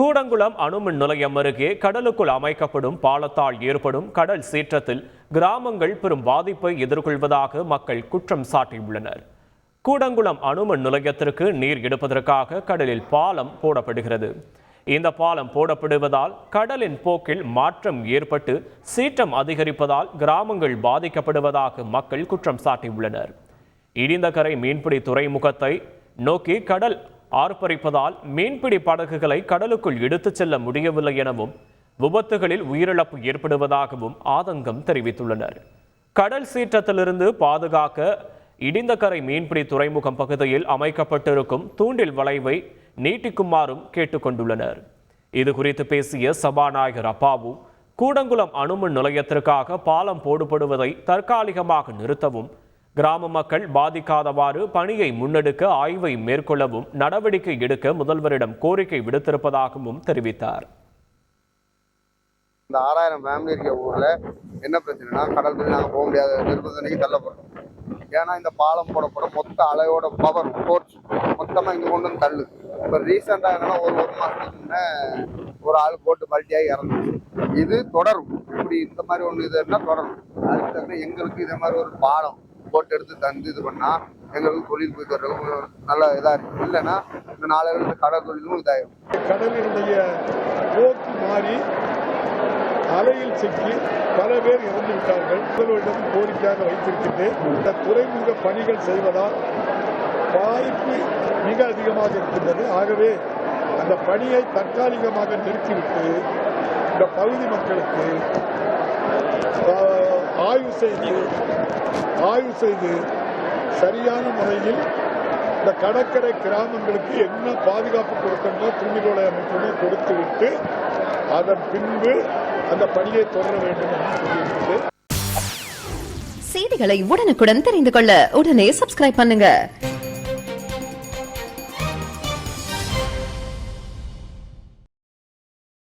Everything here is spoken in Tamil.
கூடங்குளம் அணுமின் நிலையம் அருகே கடலுக்குள் அமைக்கப்படும் பாலத்தால் ஏற்படும் கடல் சீற்றத்தில் கிராமங்கள் பெரும் பாதிப்பை எதிர்கொள்வதாக மக்கள் குற்றம் சாட்டியுள்ளனர். கூடங்குளம் அணுமின் நிலையத்திற்கு நீர் எடுப்பதற்காக கடலில் பாலம் போடப்படுகிறது. இந்த பாலம் போடப்படுவதால் கடலின் போக்கில் மாற்றம் ஏற்பட்டு சீற்றம் அதிகரிப்பதால் கிராமங்கள் பாதிக்கப்படுவதாக மக்கள் குற்றம் சாட்டியுள்ளனர். இடிந்தகரை மீன்பிடி துறைமுகத்தை நோக்கி கடல் ஆர்ப்பரிப்பதால் மீன்பிடி படகுகளை கடலுக்குள் எடுத்துச் செல்ல முடியவில்லை எனவும் விபத்துகளில் உயிரிழப்பு ஏற்படுவதாகவும் ஆதங்கம் தெரிவித்துள்ளனர். கடல் சீற்றத்திலிருந்து பாதுகாக்க இடிந்தகரை மீன்பிடி துறைமுகம் பகுதியில் அமைக்கப்பட்டிருக்கும் தூண்டில் வளைவை நீட்டிக்குமாறும் கேட்டுக்கொண்டுள்ளனர். இது குறித்து பேசிய சபாநாயகர் அப்பாவு கூடங்குளம் அணுமின் நிலையத்திற்காக பாலம் போடுபடுவதை தற்காலிகமாக நிறுத்தவும் கிராம மக்கள் பாதிக்காதவாறு பணியை முன்னெடுக்க ஆய்வை மேற்கொள்ளவும் நடவடிக்கை எடுக்க முதல்வரிடம் கோரிக்கை விடுத்திருப்பதாகவும் தெரிவித்தார். இந்த ஆறாயிரம் ஃபேமிலி இருக்க ஊரில் என்ன பிரச்சனைனா கடல் தண்ணி நாங்கள் போக முடியாத நிர்பந்தனைக்கு தள்ளப்படுறோம். ஏன்னா இந்த பாலம் போடப்பட மொத்த அலையோட பவர் ஃபோர்ஸ் மொத்தமாக இங்கே கொண்டு வந்து தள்ளு இப்போ ரீசெண்டாக என்னன்னா ஒரு ஒரு மாதத்துக்கு முன்னே ஒரு ஆள் போட்டு பல்ட்டியாகி இறந்துச்சு. இது தொடரும். இப்படி இந்த மாதிரி ஒன்று இதுன்னா தொடரும்? அதுக்கு தகுந்த எங்களுக்கு இதே மாதிரி ஒரு பாலம் போட்டு எடுத்து தந்து இது பண்ணால் எங்களுக்கு தொழில் போய் நல்ல இதாக இருக்கும் இல்லைன்னா இந்த நாளையில் இந்த கடல் தொழிலும் இதாயிரும். கடலினுடைய போக்கு மாறி அலையில் சிக்கி பல பேர் இறந்து விட்டார்கள். முதல்வரிடம் கோரிக்கையாக வைத்திருக்கின்றேன். இந்த துறைமுக பணிகள் செய்வதால் பாதிப்பு மிக அதிகமாக இருக்கின்றது. ஆகவே அந்த பணியை தற்காலிகமாக நிறுத்திவிட்டு இந்த பகுதி மக்களுக்கு ஆய்வு செய்து ஆய்வு செய்து சரியான முறையில் இந்த கடற்கரை கிராமங்களுக்கு என்ன பாதுகாப்பு கொடுக்கணுமோ தூண்டிகோலை அமைக்கணுமோ கொடுத்து விட்டு அதன் பின்பு அந்த பணியை தொடர வேண்டும் என்று சொல்லியிருக்கிறது செய்திகளை உடனுக்குடன் தெரிந்து கொள்ள உடனே சப்ஸ்கிரைப் பண்ணுங்க.